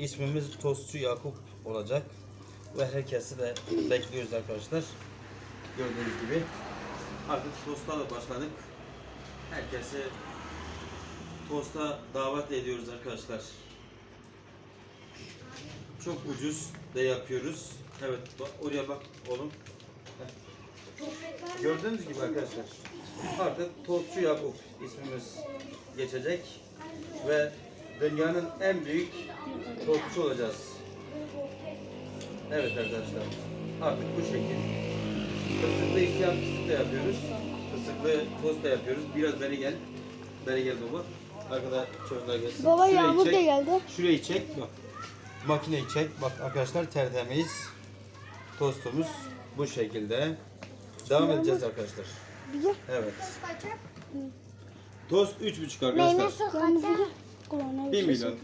İsmimiz Tostçu Yakup olacak. Ve herkesi de bekliyoruz arkadaşlar. Gördüğünüz gibi. Artık tosta da başladık. Herkesi tosta davet ediyoruz arkadaşlar. Çok ucuz de yapıyoruz. Evet bak oraya bak oğlum. Heh. Gördüğünüz gibi arkadaşlar. Artık Tostçu Yakup ismimiz geçecek ve dünyanın en büyük tostçu olacağız. Evet arkadaşlar. Artık bu şekil. Fıstıklı isteyen fıstık da yapıyoruz. Fıstıklı tost da yapıyoruz. Biraz beri gel. Beri gel baba. Arkada çocuklar gelsin. Baba Şurayı Yağmur çek. da geldi. Şurayı çek bak. Makineyi çek. Bak arkadaşlar tertemiz. Tostumuz bu şekilde. Devam edeceğiz arkadaşlar. Evet. Tost 3,5 arkadaşlar. Yağmur bir de kulağına 1 bir şey milyon.